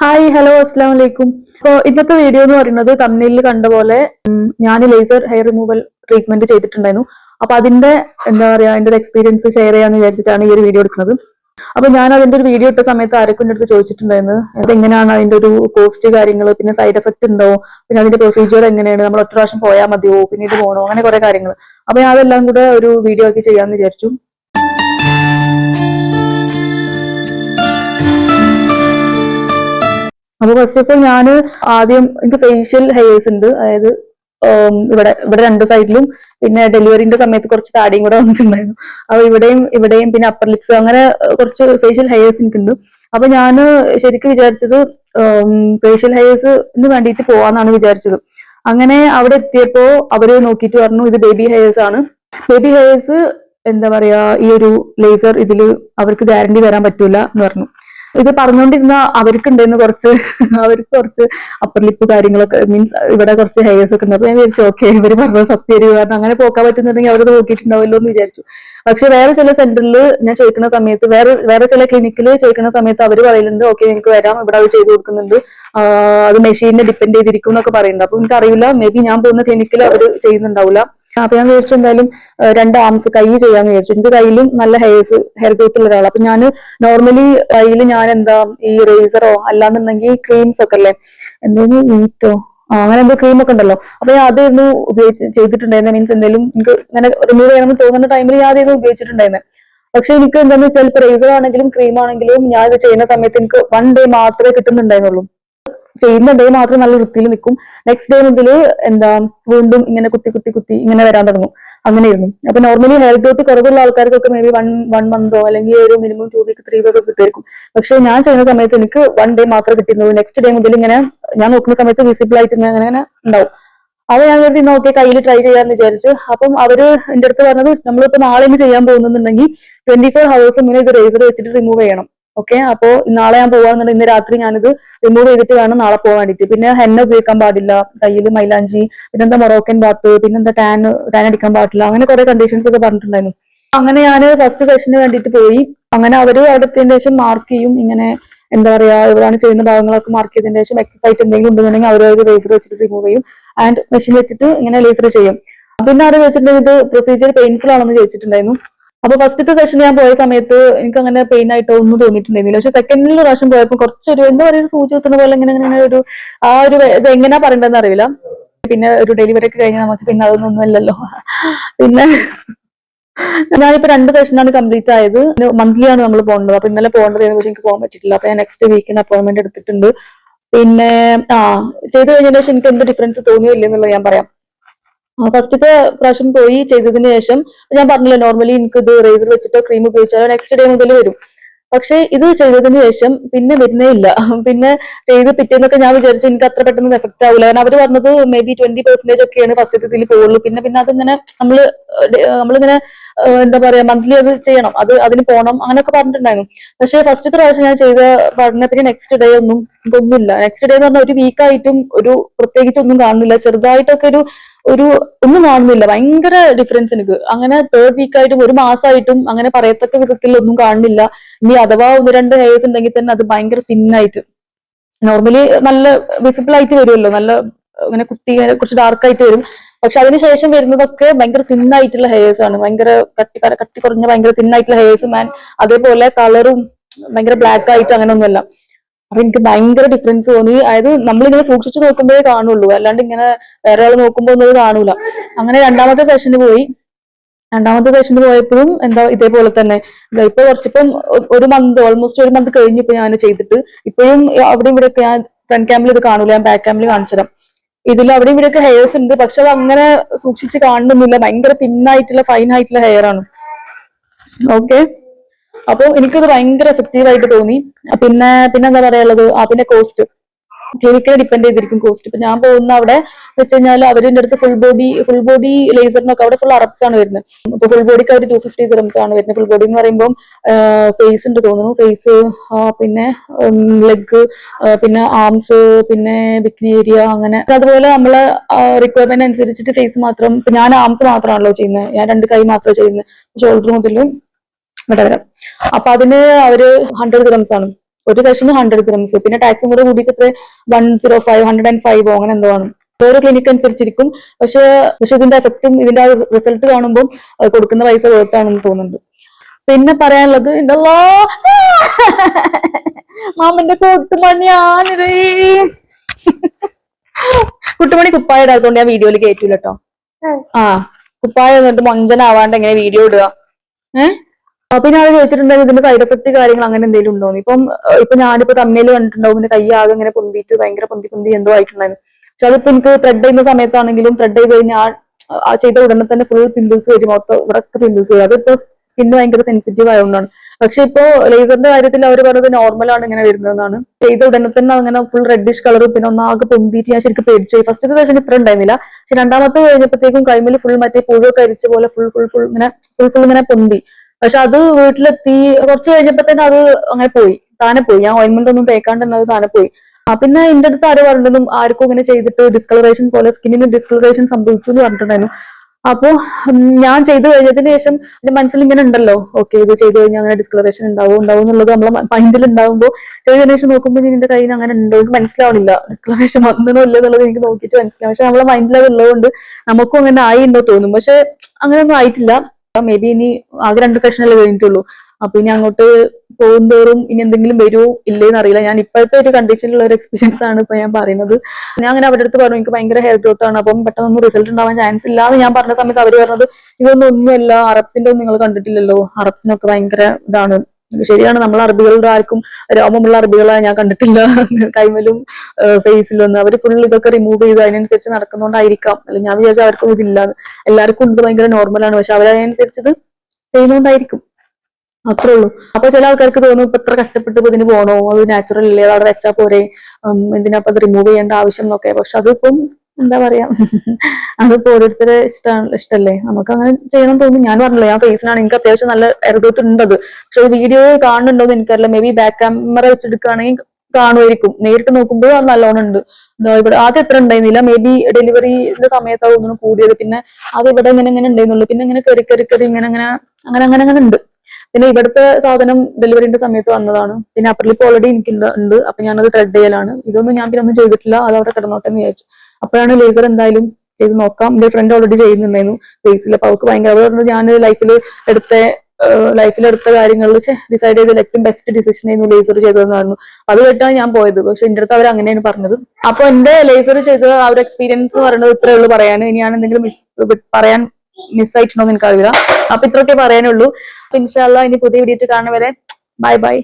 Hi hello അസ്സാം വലൈക്കും അപ്പോൾ ഇന്നത്തെ വീഡിയോ എന്ന് പറയുന്നത് തമ്മിലിൽ കണ്ട പോലെ ഞാൻ ലേസർ ഹെയർ റിമൂവൽ ട്രീറ്റ്മെന്റ് ചെയ്തിട്ടുണ്ടായിരുന്നു. അപ്പൊ അതിന്റെ എന്താ പറയാ അതിന്റെ ഒരു എക്സ്പീരിയൻസ് ഷെയർ ചെയ്യാന്ന് വിചാരിച്ചിട്ടാണ് ഈ ഒരു വീഡിയോ എടുക്കുന്നത്. അപ്പൊ ഞാൻ അതിന്റെ ഒരു വീഡിയോ ഇട്ട സമയത്ത് ആരൊക്കെ അടുത്ത് ചോദിച്ചിട്ടുണ്ടായിരുന്നു. അതെങ്ങനെയാണ് അതിന്റെ ഒരു കോസ്റ്റ് കാര്യങ്ങൾ പിന്നെ സൈഡ് എഫക്ട് ഉണ്ടോ പിന്നെ അതിന്റെ പ്രൊസീജിയർ എങ്ങനെയാണ് നമ്മൾ ഒറ്റ പ്രാവശ്യം പോയാൽ മതിയോ പിന്നീട് പോകണോ അങ്ങനെ കുറെ കാര്യങ്ങൾ അപ്പൊ ഞാൻ അതെല്ലാം കൂടെ ഒരു വീഡിയോ ആക്കി ചെയ്യാന്ന് വിചാരിച്ചു. അപ്പൊ ഫസ്റ്റ് ഓഫ് ഓൾ ഞാൻ ആദ്യം എനിക്ക് ഫേഷ്യൽ ഹെയർസ് ഉണ്ട്. അതായത് ഇവിടെ ഇവിടെ രണ്ട് സൈഡിലും പിന്നെ ഡെലിവറിന്റെ സമയത്ത് കുറച്ച് താടിയും കൂടെ വന്നിട്ടുണ്ടായിരുന്നു. അപ്പൊ ഇവിടെയും ഇവിടെയും പിന്നെ അപ്പർ ലിപ്സ് അങ്ങനെ കുറച്ച് ഫേഷ്യൽ ഹെയർസ് എനിക്കുണ്ട്. അപ്പൊ ഞാൻ ശരിക്കും വിചാരിച്ചത് ഫേഷ്യൽ ഹെയർസ് വേണ്ടിയിട്ട് പോവാന്നാണ് വിചാരിച്ചത്. അങ്ങനെ അവിടെ എത്തിയപ്പോ അവർ നോക്കിയിട്ട് പറഞ്ഞു ഇത് ബേബി ഹെയർസ് ആണ്. ബേബി ഹെയർസ് എന്താ പറയാ ഈ ഒരു ലേസർ ഇതിൽ അവർക്ക് ഗ്യാരണ്ടി തരാൻ പറ്റൂല എന്ന് പറഞ്ഞു. ഇത് പറഞ്ഞുകൊണ്ടിരുന്ന അവർക്ക് ഉണ്ടായിരുന്നു കുറച്ച് അവർക്ക് കുറച്ച് അപ്പർ ലിപ്പ് കാര്യങ്ങളൊക്കെ മീൻസ് ഇവിടെ കുറച്ച് ഹെയർസ് ഒക്കെ ഉണ്ട്. അപ്പൊ ഞാൻ വിചാരിച്ചു ഓക്കെ ഇവർ പറഞ്ഞത് സത്യം കാരണം അങ്ങനെ പോക്കാൻ പറ്റുന്നുണ്ടെങ്കിൽ അവരത് നോക്കിയിട്ടുണ്ടാവല്ലോ എന്ന് വിചാരിച്ചു. പക്ഷെ വേറെ ചില സെന്ററിൽ ഞാൻ ചോദിക്കുന്ന സമയത്ത് വേറെ വേറെ ചില ക്ലിനിക്കിൽ ചോദിക്കുന്ന സമയത്ത് അവർ പറയുന്നുണ്ട് ഓക്കെ നിങ്ങൾക്ക് വരാം. ഇവിടെ അത് ചെയ്തു കൊടുക്കുന്നുണ്ട്. അത് മെഷീനെ ഡിപ്പെൻഡ് ചെയ്തിരിക്കും എന്നൊക്കെ പറയുന്നുണ്ട്. അപ്പൊ എനിക്ക് അറിയില്ല മേ ബി ഞാൻ പോകുന്ന ക്ലിനിക്കിൽ അവർ ചെയ്യുന്നുണ്ടാവില്ല. അപ്പൊ ഞാൻ വിചാരിച്ചു എന്തായാലും രണ്ട് ആംസ് കൈ ചെയ്യാന്ന് വിചാരിച്ചു. എന്റെ കയ്യിലും നല്ല ഹെയർസ് ഹെയർ ഗ്രൂപ്പ് ഉള്ള ഒരാളാണ് അപ്പൊ ഞാൻ നോർമലി കയ്യിൽ ഞാൻ എന്താ ഈ റേസറോ അല്ലാന്നുണ്ടെങ്കിൽ ക്രീംസ് ഒക്കെ അല്ലേ? എന്തെങ്കിലും വീറ്റോ അങ്ങനെ എന്തോ ക്രീം ഒക്കെ ഉണ്ടല്ലോ. അപ്പൊ ഞാൻ അതായിരുന്നു ഉപയോഗിച്ച് ചെയ്തിട്ടുണ്ടായിരുന്നത് മീൻസ് എന്തെങ്കിലും എനിക്ക് ഇങ്ങനെ റിമൂവ് ചെയ്യണമെന്ന് തോന്നുന്ന ടൈമിൽ ഞാൻ അതായിരുന്നു ഉപയോഗിച്ചിട്ടുണ്ടായിരുന്നത് പക്ഷെ എനിക്ക് എന്താണെന്ന് വെച്ചാൽ റേസർ ആണെങ്കിലും ക്രീം ആണെങ്കിലും ഞാൻ ഇത് ചെയ്യുന്ന സമയത്ത് എനിക്ക് വൺ ഡേ മാത്രമേ കിട്ടുന്നുണ്ടായിരുന്നുള്ളൂ. ചെയ്യുന്ന ഡേ മാത്രം നല്ല വൃത്തിയിൽ നിൽക്കും. നെക്സ്റ്റ് ഡേ മുതൽ എന്താ വീണ്ടും ഇങ്ങനെ കുത്തി കുത്തി കുത്തി ഇങ്ങനെ വരാൻ തുടങ്ങും. അങ്ങനെയായിരുന്നു. അപ്പൊ നോർമലി ഹെയർ ഗ്രോത്ത് കുറവുള്ള ആൾക്കാർക്കൊക്കെ മേ ബി വൺ വൺ മന്തോ അല്ലെങ്കിൽ ഒരു minimum two week three week കിട്ടുമായിരിക്കും. പക്ഷെ ഞാൻ ചെയ്യുന്ന സമയത്ത് എനിക്ക് വൺ ഡേ മാത്രമേ കിട്ടിയിരുന്നുള്ളൂ. നെക്സ്റ്റ് ഡേ മുതൽ ഇങ്ങനെ ഞാൻ നോക്കുന്ന സമയത്ത് വിസിബിൾ ആയിട്ട് ഇങ്ങനെ അങ്ങനെ ഉണ്ടാവും. അത് ഞാൻ കരുതി നോക്കി കയ്യിൽ ട്രൈ ചെയ്യാന്ന് വിചാരിച്ചു. അപ്പം അവർ എന്റെ അടുത്ത് പറഞ്ഞത് നമ്മളിപ്പോ നാളെ ചെയ്യാൻ പോകുന്നുണ്ടെങ്കിൽ ട്വന്റി ഫോർ ഹവേഴ്സ് ഇങ്ങനെ ഇത് റേസർ വെച്ചിട്ട് റിമൂവ് ചെയ്യണം. ഓക്കെ അപ്പോ നാളെ ഞാൻ പോവാന്നുണ്ടെങ്കിൽ ഇന്ന് രാത്രി ഞാനിത് റിമൂവ് ചെയ്തിട്ട് വേണം നാളെ പോകാൻ വേണ്ടിയിട്ട്. പിന്നെ ഹെന്ന ഉപയോഗിക്കാൻ പാടില്ല. കയ്യിൽ മൈലാഞ്ചി പിന്നെന്താ മൊറോക്കൻ ബാത്ത് പിന്നെന്താ ടാൻ ടാൻ അടിക്കാൻ പാടില്ല. അങ്ങനെ കുറെ കണ്ടീഷൻസ് ഒക്കെ പറഞ്ഞിട്ടുണ്ടായിരുന്നു. അങ്ങനെ ഞാൻ ഫസ്റ്റ് സെഷന് വേണ്ടിയിട്ട് പോയി. അങ്ങനെ അവർ അവിടെ എത്തിയതിന് ശേഷം മാർക്ക് ചെയ്യും. ഇങ്ങനെ എന്താ പറയാ ഇവരാണ് ചെയ്യുന്ന ഭാഗങ്ങളൊക്കെ മാർക്ക് ചെയ്തതിന് ശേഷം എക്സസൈസ് എന്തെങ്കിലും ഉണ്ടെന്നുണ്ടെങ്കിൽ അവർ ലേസർ വെച്ചിട്ട് റിമൂവ് ചെയ്യും. ആൻഡ് മെഷീൻ വെച്ചിട്ട് ഇങ്ങനെ ലേസർ ചെയ്യും. പിന്നെ അത് വെച്ചിട്ടുണ്ടെങ്കിൽ ഇത് പ്രൊസീജിയർ പെയിൻഫുൾ ആണെന്ന് ചോദിച്ചിട്ടുണ്ടായിരുന്നു. അപ്പൊ ഫസ്റ്റത്തെ സെഷൻ ഞാൻ പോയ സമയത്ത് എനിക്ക് അങ്ങനെ പെയിൻ ആയിട്ടോ ഒന്നും തോന്നിയിട്ടുണ്ടായിരുന്നില്ല. പക്ഷെ സെക്കൻഡിൽ പ്രാവശ്യം പോയപ്പോൾ കുറച്ചൊരു എന്താ പറയുക സൂചി കുത്തുന്ന പോലെ ഇങ്ങനെ ഇങ്ങനെ ഒരു ആ ഒരു ഇത് എങ്ങനെയാ പറയണ്ടെന്ന് അറിയില്ല. പിന്നെ ഒരു ഡെലിവറി ഒക്കെ കഴിഞ്ഞാൽ നമുക്ക് പിന്നെ അതൊന്നും അല്ലല്ലോ പിന്നെ ഞാനിപ്പോ രണ്ട് സെഷനാണ് കംപ്ലീറ്റ് ആയത്. മന്ത്ലി ആണ് നമ്മൾ പോകേണ്ടത് അപ്പൊ ഇന്നലെ പോകേണ്ടത് പക്ഷെ എനിക്ക് പോകാൻ പറ്റിയിട്ടില്ല. അപ്പൊ ഞാൻ നെക്സ്റ്റ് വീക്കിന് അപ്പോയിന്റ്മെന്റ് എടുത്തിട്ടുണ്ട്. പിന്നെ ആ ചെയ്തു കഴിഞ്ഞതിന് ശേഷം എനിക്ക് എന്ത് ഡിഫറൻസ് തോന്നിയില്ല എന്നുള്ളത് ഞാൻ പറയാം. ഫസ്റ്റത്തെ പ്രാവശ്യം പോയി ചെയ്തതിന് ശേഷം ഞാൻ പറഞ്ഞില്ല നോർമലി എനിക്ക് ഇത് റേസർ വെച്ചിട്ടോ ക്രീം ഉപയോഗിച്ചാലോ നെക്സ്റ്റ് ഡേ മുതൽ വരും. പക്ഷെ ഇത് ചെയ്തതിന് ശേഷം പിന്നെ വരുന്നേ ഇല്ല. പിന്നെ ചെയ്ത് പിറ്റേന്നൊക്കെ ഞാൻ വിചാരിച്ചു എനിക്ക് അത്ര പെട്ടെന്ന് എഫക്ട് ആവില്ല കാരണം അവർ പറഞ്ഞത് മേ ബി ട്വന്റി പെർസെന്റേജ് ഒക്കെയാണ് ഫസ്റ്റ് ഇതിൽ പോകുള്ളൂ പിന്നെ പിന്നെ അതിങ്ങനെ നമ്മൾ നമ്മളിങ്ങനെ എന്താ പറയാ മന്ത്ലി അത് ചെയ്യണം. അത് അതിന് പോകണം അങ്ങനെയൊക്കെ പറഞ്ഞിട്ടുണ്ടായിരുന്നു. പക്ഷെ ഫസ്റ്റ് പ്രാവശ്യം ഞാൻ ചെയ്ത പഠന പിന്നെ നെക്സ്റ്റ് ഡേ ഒന്നും ഇതൊന്നുമില്ല. നെക്സ്റ്റ് ഡേ എന്ന് പറഞ്ഞാൽ ഒരു വീക്കായിട്ടും ഒരു പ്രത്യേകിച്ച് ഒന്നും കാണുന്നില്ല. ചെറുതായിട്ടൊക്കെ ഒരു ഒരു ഒന്നും കാണുന്നില്ല. ഭയങ്കര ഡിഫറൻസ് എനിക്ക്. അങ്ങനെ തേർഡ് വീക്ക് ആയിട്ടും ഒരു മാസമായിട്ടും അങ്ങനെ പറയത്തക്ക വിധത്തിൽ ഒന്നും കാണുന്നില്ല. ഇനി അഥവാ ഒന്ന് രണ്ട് ഹെയർസ് ഉണ്ടെങ്കിൽ തന്നെ അത് ഭയങ്കര തിന്നായിട്ട് നോർമലി നല്ല വിസിബിൾ ആയിട്ട് വരുമല്ലോ. നല്ല ഇങ്ങനെ കുട്ടിനെ കുറച്ച് ഡാർക്ക് ആയിട്ട് വരും. പക്ഷെ അതിനുശേഷം വരുന്നതൊക്കെ ഭയങ്കര തിന്നായിട്ടുള്ള ഹെയർസ് ആണ്. ഭയങ്കര കട്ടി കട്ടി കുറഞ്ഞ ഭയങ്കര തിന്നായിട്ടുള്ള ഹെയർസ് മാൻ അതേപോലെ കളറും ഭയങ്കര ബ്ലാക്ക് ആയിട്ട് അങ്ങനെ ഒന്നുമല്ല അപ്പൊ എനിക്ക് ഭയങ്കര ഡിഫറൻസ് തോന്നി. അതായത് നമ്മളിങ്ങനെ സൂക്ഷിച്ചു നോക്കുമ്പോഴേ കാണുള്ളൂ. അല്ലാണ്ട് ഇങ്ങനെ വേറെ ആൾ നോക്കുമ്പോൾ ഒന്നും കാണൂല. അങ്ങനെ രണ്ടാമത്തെ സെഷന് പോയി. രണ്ടാമത്തെ സെഷന് പോയപ്പോഴും എന്താ ഇതേപോലെ തന്നെ. ഇപ്പൊ കുറച്ചിപ്പം ഒരു മന്ത് ഓൾമോസ്റ്റ് ഒരു മന്ത് കഴിഞ്ഞ് ഇപ്പൊ ഞാൻ ചെയ്തിട്ട്. ഇപ്പോഴും അവിടെ ഇവിടെ ഒക്കെ ഞാൻ ഫ്രണ്ട് ക്യാമ്പിൽ ഇത് കാണൂല. ഞാൻ ബാക്ക് ക്യാമ്പിൽ കാണിച്ചു തരാം ഇതിൽ അവിടെ ഇവിടെ ഒക്കെ ഹെയർസ് ഉണ്ട്. പക്ഷെ അത് അങ്ങനെ സൂക്ഷിച്ച് കാണുന്നില്ല. ഭയങ്കര തിന്നായിട്ടുള്ള ഫൈൻ ആയിട്ടുള്ള ഹെയർ ആണ്. ഓക്കെ അപ്പൊ എനിക്കത് ഭയങ്കര എഫക്റ്റീവ് ആയിട്ട് തോന്നി. പിന്നെ പിന്നെ എന്താ പറയാനുള്ളത്? ആ പിന്നെ കോസ്റ്റ് ക്ലിനിക്കിനെ ഡിപ്പെൻഡ് ചെയ്തിരിക്കും കോസ്റ്റ് ഇപ്പൊ ഞാൻ പോകുന്ന അവിടെ വെച്ച് കഴിഞ്ഞാൽ അവരിന്റെ അടുത്ത് ഫുൾ ബോഡി ഫുൾ ബോഡി ലേസറിനൊക്കെ അവിടെ ഫുൾ അറബ്സ് ആണ് വരുന്നത്. അപ്പൊ ഫുൾ ബോഡിക്ക് അവർ ടു ഫിഫ്റ്റി ദിറംസ് ആണ് വരുന്നത്. ഫുൾ ബോഡി എന്ന് പറയുമ്പോൾ ഫേസ് ഉണ്ട് തോന്നുന്നു. ഫേസ് പിന്നെ ലെഗ് പിന്നെ ആംസ് പിന്നെ ബിക്കിനി ഏരിയ അങ്ങനെ. അതുപോലെ നമ്മളെ റിക്വയർമെന്റ് അനുസരിച്ചിട്ട് ഫേസ് മാത്രം ഞാൻ ആംസ് മാത്രമാണല്ലോ ചെയ്യുന്നത്. ഞാൻ രണ്ട് കൈ മാത്രമേ ചെയ്യുന്നത്. ഷോൾഡർ മുതൽ ഇവിടെ വരാം അപ്പൊ അതിന് അവർ ഹൺഡ്രഡ് ഗ്രംസ് ആണ്. ഒരു സെഷന് ഹൺഡ്രഡ് ഗ്രംസ് പിന്നെ ടാക്സും കൂടെ കൂടിയിട്ട് എത്ര one zero five hundred and five അങ്ങനെ എന്തോ ആണ്. ഓരോ ക്ലിനിക്ക് അനുസരിച്ചിരിക്കും. പക്ഷെ പക്ഷെ ഇതിന്റെ എഫക്റ്റും ഇതിന്റെ റിസൾട്ട് കാണുമ്പോൾ കൊടുക്കുന്ന പൈസ വേർത്താണെന്ന് തോന്നുന്നുണ്ട്. പിന്നെ പറയാനുള്ളത് ഉണ്ടല്ലോ മാമന്റെ കൂട്ടുമണിയാണിത് കുട്ടുമണി കുപ്പായ ഇടാത്തോണ്ട് ഞാൻ വീഡിയോയിൽ കയറ്റൂല കേട്ടോ ആ കുപ്പായ എന്നിട്ട് മൊഞ്ചനാവാണ്ട് എങ്ങനെ വീഡിയോ ഇടുക. ഏഹ് അപ്പൊ ഞാൻ ചോദിച്ചിട്ടുണ്ടെങ്കിൽ ഇതിന്റെ സൈഡ് എഫക്ട് കാര്യങ്ങൾ അങ്ങനെ എന്തെങ്കിലും ഉണ്ടോ ഇപ്പം ഇപ്പൊ ഞാനിപ്പോ തമ്മയിൽ കണ്ടിട്ടുണ്ടാവും പിന്നെ കൈ ആകെ ഇങ്ങനെ പൊന്തിയിട്ട് ഭയങ്കര പൊന്തി പൊന്തി എന്തോ ആയിട്ടുണ്ടായിരുന്നു. പക്ഷെ അതിപ്പോ എനിക്ക് ത്രെഡ് ചെയ്യുന്ന സമയത്താണെങ്കിലും ത്രെഡ് ചെയ്ത് കഴിഞ്ഞാൽ ആ- ചെയ്ത ഉടനെ തന്നെ ഫുൾ പിമ്പിൾസ് വരും മൊത്തം ഇവിടെ പിമ്പിൾസ് വരും. അതിപ്പോ സ്കിന്ന് ഭയങ്കര സെൻസിറ്റീവ് ആയതുകൊണ്ടാണ്. പക്ഷെ ഇപ്പോ ലേസറിന്റെ കാര്യത്തിൽ അവർ പറഞ്ഞത് നോർമൽ ആണ് ഇങ്ങനെ വരുന്നതെന്നാണ്. ചെയ്ത ഉടനെ തന്നെ അങ്ങനെ ഫുൾ റെഡിഷ് കളർ പിന്നെ ഒന്നാകെ പൊന്തിയിട്ട് ഞാൻ ശരിക്കും പേടിച്ചു ഫസ്റ്റ് ദിവസം ഇത്ര ഉണ്ടായിരുന്നില്ല. പക്ഷെ രണ്ടാമത്തെ കഴിഞ്ഞപ്പോഴത്തേക്കും കൈമിൽ ഫുൾ മറ്റേ പുഴുവൊക്കെ അരിച്ച പോലെ ഫുൾ ഫുൾ ഫുൾ ഇങ്ങനെ ഫുൾ ഫുൾ ഇങ്ങനെ പൊന്തി. പക്ഷെ അത് വീട്ടിലെത്തി കുറച്ച് കഴിഞ്ഞപ്പോ തന്നെ അത് അങ്ങനെ പോയി. താനെ പോയി. ഞാൻ ഓയിൻമെന്റ് ഒന്നും തേക്കാണ്ട് തന്നെ അത് താനെ പോയി. ആ പിന്നെ എന്റെ അടുത്ത് ആര് പറഞ്ഞതും ആർക്കും ഇങ്ങനെ ചെയ്തിട്ട് ഡിസ്കളറേഷൻ പോലെ സ്കിന്നിന് ഡിസ്കളറേഷൻ സംഭവിച്ചു എന്ന് പറഞ്ഞിട്ടുണ്ടായിരുന്നു. അപ്പോ ഞാൻ ചെയ്തു കഴിഞ്ഞതിന് ശേഷം എന്റെ മനസ്സിൽ ഇങ്ങനെ ഉണ്ടല്ലോ. ഓക്കെ ഇത് ചെയ്തു കഴിഞ്ഞാൽ അങ്ങനെ ഡിസ്കളറേഷൻ ഉണ്ടാവും ഉണ്ടാവും എന്നുള്ളത് നമ്മളെ മൈൻഡിൽ ഉണ്ടാവുമ്പോൾ ചെയ്തതിനു ശേഷം നോക്കുമ്പോൾ എന്റെ കയ്യിൽ അങ്ങനെ ഉണ്ടോ എനിക്ക് മനസ്സിലാവണില്ല. ഡിസ്കളറേഷൻ വന്നതോ ഇല്ല എന്നുള്ളത് എനിക്ക് നോക്കിയിട്ട് മനസ്സിലാവും. പക്ഷെ നമ്മളെ മൈൻഡിൽ അത് ഉള്ളതുകൊണ്ട് നമുക്കും അങ്ങനെ ആയി ഉണ്ടോ തോന്നും. പക്ഷെ അങ്ങനെയൊന്നും ആയിട്ടില്ല. മേ ബി ഇനി ആകെ രണ്ട് സെഷനല്ലേ കഴിഞ്ഞിട്ടുള്ളൂ. അപ്പൊ ഇനി അങ്ങോട്ട് പോകുന്തോറും ഇനി എന്തെങ്കിലും വരുമോ ഇല്ലേന്ന് അറിയില്ല. ഞാൻ ഇപ്പോഴത്തെ ഒരു കണ്ടീഷനിലുള്ള ഒരു എക്സ്പീരിയൻസ് ആണ് ഇപ്പൊ ഞാൻ പറയുന്നത്. ഞാൻ അങ്ങനെ അവരുടെ അടുത്ത് പറഞ്ഞു എനിക്ക് ഭയങ്കര ഹെയർ ഗ്രോത്ത് ആണ്. അപ്പം പെട്ടെന്നൊന്നും റിസൾട്ട് ഉണ്ടാവാൻ ചാൻസ് ഇല്ല എന്ന് ഞാൻ പറഞ്ഞ സമയത്ത് അവർ പറഞ്ഞത് ഇതൊന്നും ഒന്നുമല്ല. അറബ്സിന്റെ ഒന്നും നിങ്ങൾ കണ്ടിട്ടില്ലല്ലോ. അറബ്സിനൊക്കെ ഭയങ്കര ഇതാണ്. ശരിയാണ്. നമ്മൾ അറബികളുടെ ആർക്കും രോമമുള്ള അറബികളെ ഞാൻ കണ്ടിട്ടില്ല. കൈമലും ഫേസിലും ഒന്നും. അവർ ഫുൾ ഇതൊക്കെ റിമൂവ് ചെയ്ത് അതിനനുസരിച്ച് നടക്കുന്നോണ്ടായിരിക്കാം. അല്ല ഞാൻ വിചാരിച്ചു അവർക്കും ഇതില്ല. എല്ലാവർക്കും ഇത് ഭയങ്കര നോർമലാണ് പക്ഷെ അവരതിനനുസരിച്ചത് ചെയ്യുന്നോണ്ടായിരിക്കും. അത്രേ ഉള്ളൂ. അപ്പൊ ചില ആൾക്കാർക്ക് തോന്നും ഇപ്പൊ ഇത്ര കഷ്ടപ്പെട്ട് ഇപ്പൊ ഇതിന് പോണോ? അത് നാച്ചുറൽ അല്ലേ? അവിടെ വെച്ചാൽ പോരെ? എന്തിനാ അത് റിമൂവ് ചെയ്യേണ്ട ആവശ്യം എന്നൊക്കെ. പക്ഷെ അതിപ്പം എന്താ പറയാ? അതിപ്പോ ഓരോരുത്തരെ ഇഷ്ടമാണ് ഇഷ്ടല്ലേ? നമുക്ക് അങ്ങനെ ചെയ്യണം തോന്നുന്നു. ഞാൻ പറഞ്ഞല്ലോ ഞാൻ ഫേസിലാണ് എനിക്ക് അത്യാവശ്യം നല്ല എറുതോട്ട് ഉണ്ടത് പക്ഷെ വീഡിയോ കാണുന്നുണ്ടോ എന്ന് എനിക്കറിയില്ല. മേ ബി ബാക്ക് ക്യാമറ വെച്ചെടുക്കുകയാണെങ്കിൽ കാണുമായിരിക്കും. നേരിട്ട് നോക്കുമ്പോൾ അത് നല്ലോണം ഉണ്ട്. ഇവിടെ ആദ്യം എത്ര ഉണ്ടായിരുന്നില്ല. മേ ബി ഡെലിവറിയുടെ സമയത്താണ് തോന്നുന്നു കൂടിയത്. പിന്നെ അത് ഇവിടെ ഇങ്ങനെ ഇങ്ങനെ ഉണ്ടായിരുന്നുള്ളൂ. പിന്നെ ഇങ്ങനെ കയറി കയറി കയറി ഇങ്ങനെ അങ്ങനെ അങ്ങനെ അങ്ങനെ അങ്ങനെ ഉണ്ട്. പിന്നെ ഇവിടുത്തെ സാധനം ഡെലിവറിന്റെ സമയത്ത് വന്നതാണ്. പിന്നെ അപ്പർ ലിപ്പ് ഓൾറെഡി എനിക്ക് ഉണ്ട്. അപ്പൊ ഞാനത് ത്രെഡ് ചെയ്യലാണ്. ഇതൊന്നും ഞാൻ പിന്നെ ഒന്നും ചെയ്തിട്ടില്ല. അത് അവിടെ കിടന്നോട്ടെ എന്ന് വിചാരിച്ചു. അപ്പോഴാണ് ലേസർ എന്തായാലും ചെയ്ത് നോക്കാം. എന്റെ ഫ്രണ്ട് ഓൾറെഡി ചെയ്യുന്നുണ്ടായിരുന്നു ഫേസിൽ അപ്പൊ അവൾക്ക് ഭയങ്കര അതുകൊണ്ട് ഞാൻ ലൈഫിൽ എടുത്ത ലൈഫിൽ എടുത്ത കാര്യങ്ങളിൽ ഡിസൈഡ് ചെയ്ത ഏറ്റവും ബെസ്റ്റ് ഡിസിഷൻ ആയിരുന്നു ലേസർ ചെയ്തതെന്നായിരുന്നു അത് കേട്ടാണ് ഞാൻ പോയത്. പക്ഷെ എന്റെ അടുത്ത് അവർ അങ്ങനെയാണ് പറഞ്ഞത്. അപ്പൊ എന്റെ ലേസർ ചെയ്ത ആ ഒരു എക്സ്പീരിയൻസ് പറയുന്നത് ഇത്രയേ ഉള്ളൂ പറയാൻ ഇനി ഞാൻ എന്തെങ്കിലും മിസ് പറയാൻ മിസ്സായിട്ടുണ്ടോ എന്ന് എനിക്കറിയില്ല. അപ്പൊ ഇത്രയൊക്കെ പറയാനുള്ളൂ. അപ്പൊ ഇൻഷാല്ല ഇനി പുതിയ വീഡിയോ കാണുന്നവരെ ബൈ ബൈ